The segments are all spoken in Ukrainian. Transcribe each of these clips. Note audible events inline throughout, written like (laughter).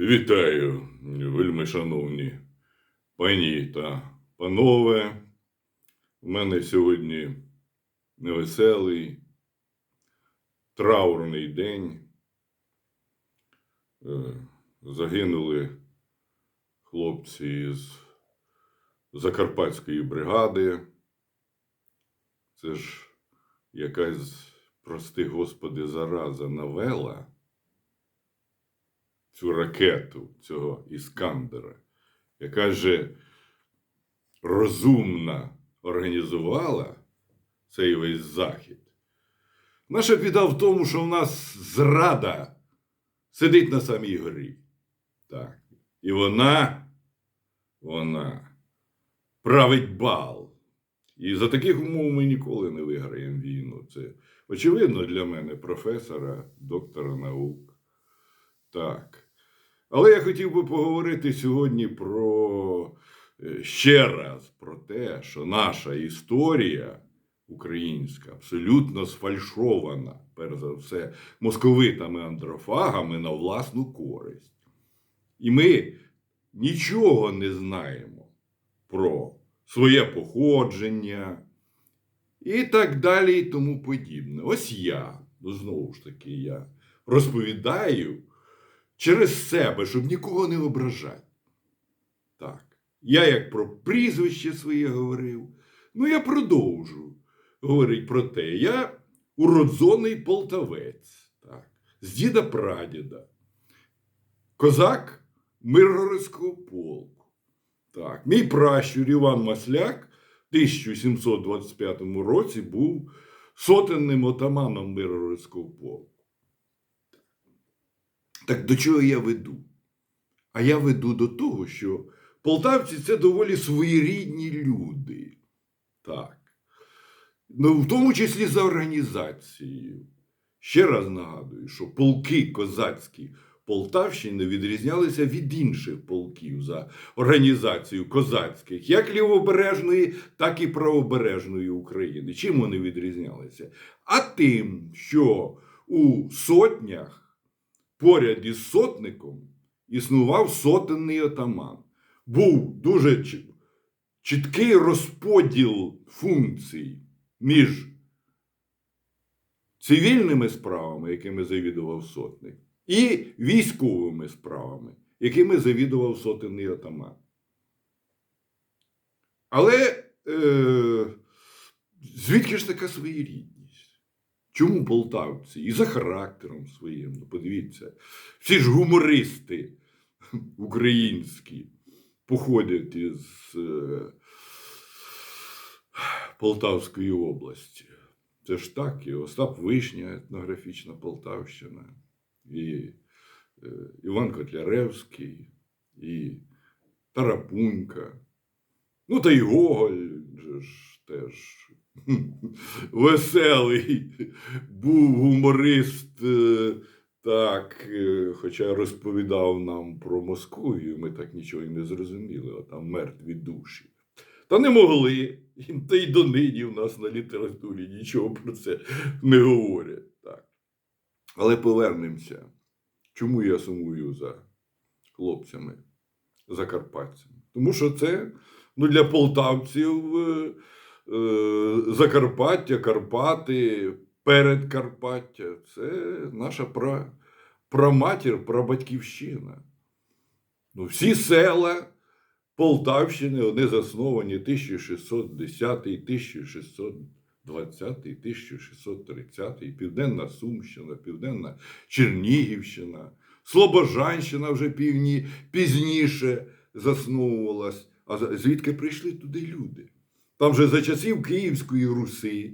Вітаю, вельми шановні пані та панове. У мене сьогодні невеселий, траурний день. Е, Загинули хлопці з Закарпатської бригади. Це ж якась, прости господи, зараза навела цю ракету цього Іскандера, яка же розумно організувала цей весь захід. Наша біда в тому, що в нас зрада сидить на самій горі. Так. І вона, вона править бал. І за таких умов ми ніколи не виграємо війну. Це очевидно для мене, професора, доктора наук. Так. Але я хотів би поговорити сьогодні про е, ще раз про те, що наша історія українська абсолютно сфальшована, перш за все, московитами андрофагами на власну користь. І ми нічого не знаємо про своє походження і так далі, і тому подібне. Ось я, ну знову ж таки, я розповідаю через себе, щоб нікого не ображати. Так. Я як про прізвище своє говорив, ну я продовжу говорити про те. Я уродзоний полтавець, так, з діда прадіда, козак Миргородського полку. Так, мій пращур Іван Масляк в 1725 році був сотенним отаманом Миргородського полку. Так до чого я веду? А я веду до того, що полтавці це доволі своєрідні люди. Так. Ну, в тому числі за організацією. Ще раз нагадую, що полки козацькі Полтавщини відрізнялися від інших полків за організацією козацьких, як лівобережної, так і правобережної України. Чим вони відрізнялися? А тим, що у сотнях поряд із сотником існував сотенний отаман. Був дуже чіткий розподіл функцій між цивільними справами, якими завідував сотник, і військовими справами, якими завідував сотенний отаман. Але е, звідки ж така своєрідність? Чому полтавці? І за характером своїм, ну подивіться, всі ж гумористи українські походять із е, Полтавської області. Це ж так, і Остап Вишня, етнографічна Полтавщина, і е, Іван Котляревський, і Тарапунька. Ну, та й Гоголь же ж теж (laughs) веселий був гуморист. е, Так, е, хоча розповідав нам про Московію, ми так нічого і не зрозуміли, а там мертві душі. Та не могли, та й донині в нас на літературі нічого про це не говорять. Так. Але повернемося. Чому я сумую за хлопцями, закарпатцями? Тому що це ну, для полтавців е, Закарпаття, Карпати, Передкарпаття це наша пра, праматір, прабатьківщина. Ну, всі села Полтавщини вони засновані 1610, 1620, 1630, Південна Сумщина, Південна Чернігівщина, Слобожанщина вже півні, пізніше засновувалась. А звідки прийшли туди люди? Там же за часів Київської Руси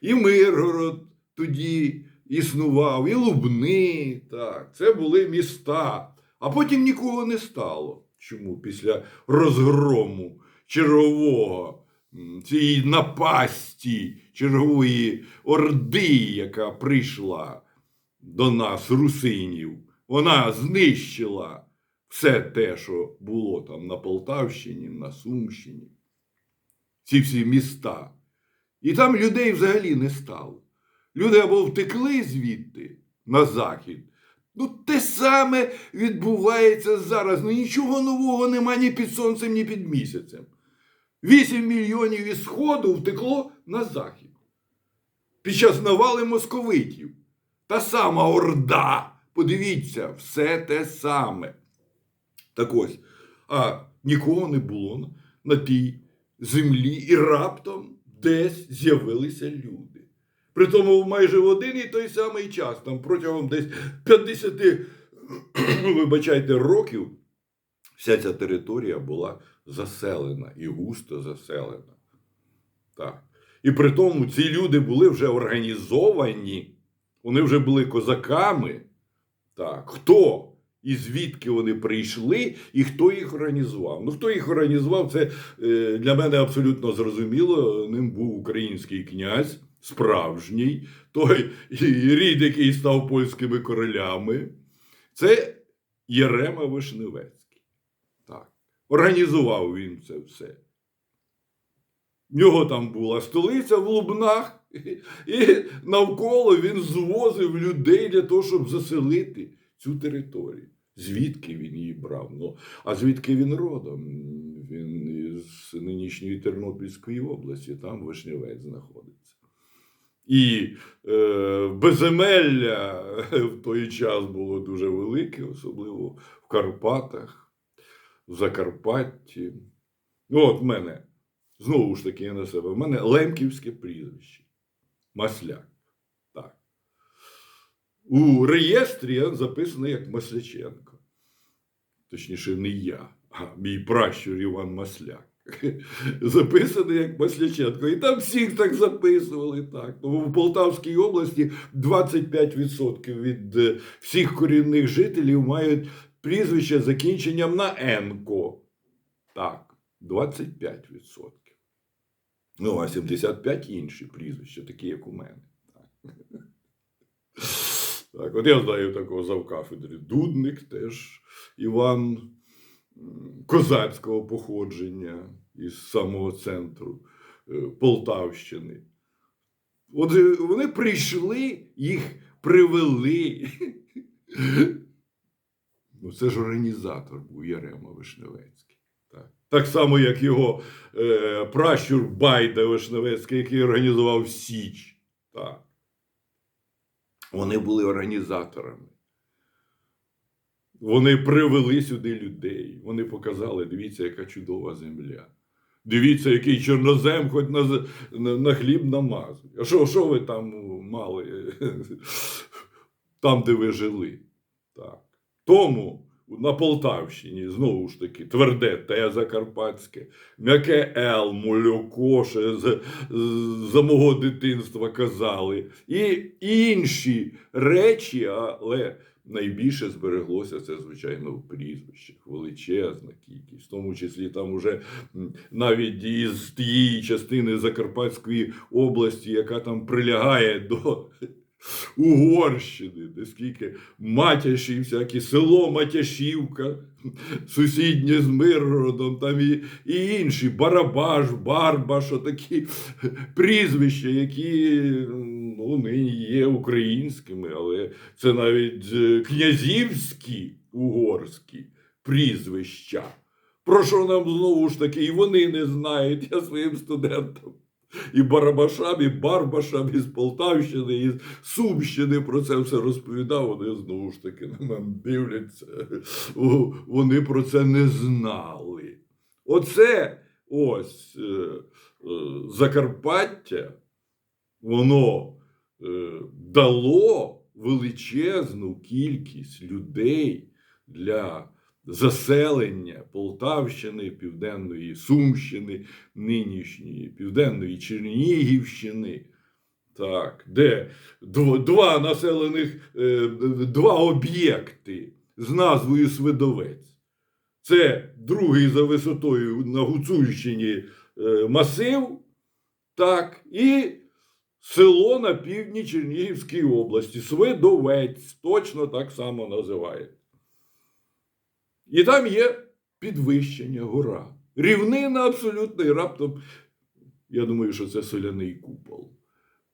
і Миргород тоді існував, і Лубни. Так, це були міста. А потім нікого не стало. Чому? Після розгрому чергового цієї напасті чергової орди, яка прийшла до нас, русинів, вона знищила все те, що було там на Полтавщині, на Сумщині, ці всі міста. І там людей взагалі не стало. Люди або втекли звідти на захід, Ну, те саме відбувається зараз. Ну нічого нового нема ні під сонцем, ні під місяцем. 8 мільйонів із Сходу втекло на захід. Під час навали московитів. Та сама Орда. Подивіться, все те саме. Так ось, а нікого не було на тій землі, і раптом десь з'явилися люди. Притому майже в один і той самий час, там протягом десь 50, (clears throat) вибачайте, років, вся ця територія була заселена і густо заселена. Так. І при тому ці люди були вже організовані, вони вже були козаками. Так. Хто і звідки вони прийшли, і хто їх організував? Ну, хто їх організував, це е, для мене абсолютно зрозуміло. Ним був український князь, справжній, той рід, який став польськими королями. Це Єрема Вишневецький. Так. Організував він це все. В нього там була столиця в Лубнах, і навколо він звозив людей для того, щоб заселити цю територію. Звідки він її брав? Ну, а звідки він родом? Він із нинішньої Тернопільської області, там Вишневець знаходиться. І е, безземелля (laughs) в той час було дуже велике, особливо в Карпатах, в Закарпатті. Ну, от в мене, знову ж таки, я на себе, в мене лемківське прізвище. Масляк. У реєстрі я записаний як Масляченко. Точніше, не я, а мій пращур Іван Масляк. (laughs) Записаний як Масляченко. І там всіх так записували. Так. Тому в Полтавській області 25% від е, всіх корінних жителів мають прізвище з закінченням на Енко. Так, 25%. Ну, а 75 інші прізвища, такі, як у мене. Так. (laughs) Так, от я знаю такого завкафедри Дудник теж Іван козацького походження із самого центру е, Полтавщини. От е, вони прийшли, їх привели. Ну, це ж організатор був Ярема Вишневецький. Так, так само, як його е, пращур Байда Вишневецький, який організував Січ. Так. Вони були організаторами. Вони привели сюди людей. Вони показали, дивіться, яка чудова земля. Дивіться, який чорнозем, хоч на, на, хліб намазує. А що, що ви там мали? (laughs) Там, де ви жили. Так. Тому на Полтавщині, знову ж таки, тверде Т Закарпатське, м'яке Л, з, з- за мого дитинства казали. І інші речі, але найбільше збереглося це, звичайно, в прізвищах. Величезна кількість. В тому числі там уже навіть із тієї частини Закарпатської області, яка там прилягає до Угорщини, де скільки Матяші, всякі село Матяшівка, сусіднє з Миргородом, там і, і інші Барабаш, Барбаш, такі прізвища, які ну, нині є українськими, але це навіть е, князівські угорські прізвища. Про що нам знову ж таки, і вони не знають, я своїм студентам. І Барабашам, і Барбашам із Полтавщини, і з Сумщини про це все розповідав. Вони знову ж таки на мене дивляться. Вони про це не знали. Оце ось е, е, Закарпаття, воно е, дало величезну кількість людей для заселення Полтавщини, Південної Сумщини, нинішньої Південної Чернігівщини. Так, де два населених, е, два об'єкти з назвою Свидовець. Це другий за висотою на Гуцульщині е, масив, так, і село на півдні Чернігівської області. Свидовець, точно так само називається. І там є підвищення гора. Рівнина абсолютно, і раптом, я думаю, що це соляний купол.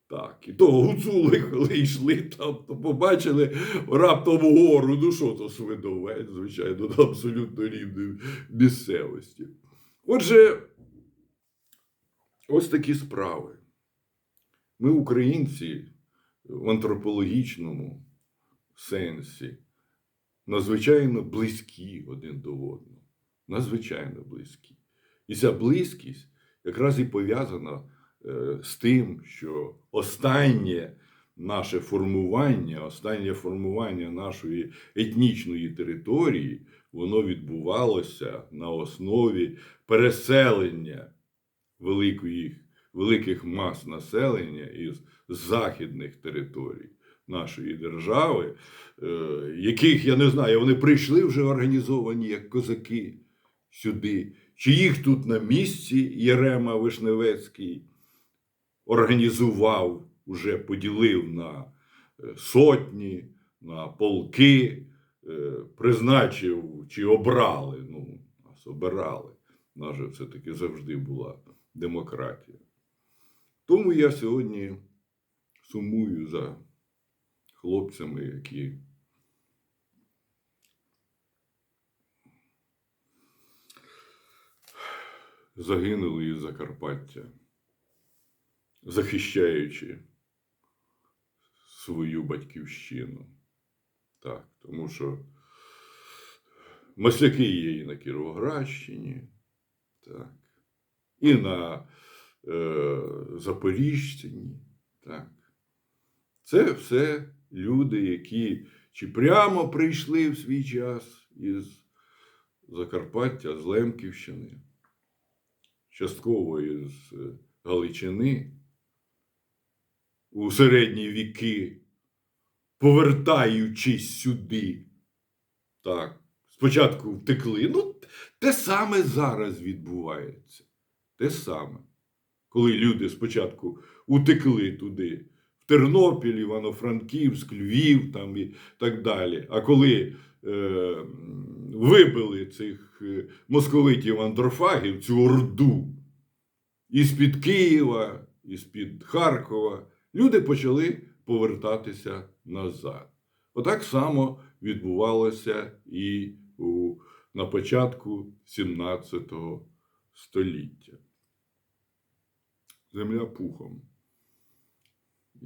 Так, і того гуцули, коли йшли там, то побачили раптом гору. Ну що то свидовець, звичайно, на абсолютно рівної місцевості. Отже, ось такі справи. Ми, українці, в антропологічному сенсі, надзвичайно близькі один до одного. Надзвичайно близькі. І ця близькість якраз і пов'язана е, з тим, що останнє наше формування, останнє формування нашої етнічної території, воно відбувалося на основі переселення великої, великих мас населення із західних територій нашої держави, е, яких я не знаю, вони прийшли вже організовані як козаки сюди, чи їх тут на місці Єрема Вишневецький організував, уже поділив на е, сотні, на полки, е, призначив чи обрали. Ну, нас обирали. У нас же все-таки завжди була демократія. Тому я сьогодні сумую за хлопцями, які загинули із Закарпаття, захищаючи свою батьківщину. Так, тому що масляки є і на Кіровоградщині, так, і на е, Запоріжщині. Так. Це все люди, які чи прямо прийшли в свій час із Закарпаття, з Лемківщини, частково із е, Галичини у середні віки, повертаючись сюди. Так, спочатку втекли. Ну, те саме зараз відбувається. Те саме. Коли люди спочатку утекли туди, Тернопіль, Івано-Франківськ, Львів там і так далі. А коли е, вибили цих е, московитів андрофагів, цю орду із-під Києва, із-під Харкова, люди почали повертатися назад. Отак само відбувалося і у, на початку 17 століття. Земля пухом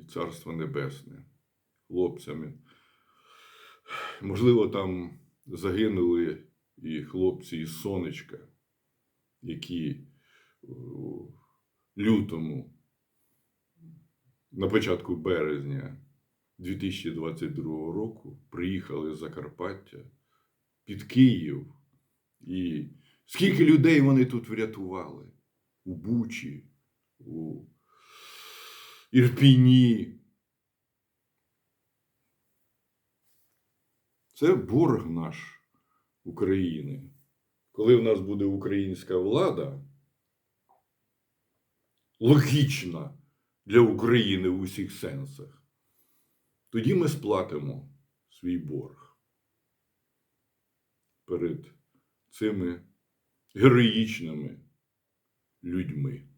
і Царство Небесне хлопцями. Можливо, там загинули і хлопці із сонечка, які у лютому, на початку березня 2022 року приїхали з Закарпаття під Київ. І скільки людей вони тут врятували у Бучі, у Ірпіні. Це борг наш України. Коли в нас буде українська влада, логічна для України в усіх сенсах, тоді ми сплатимо свій борг перед цими героїчними людьми.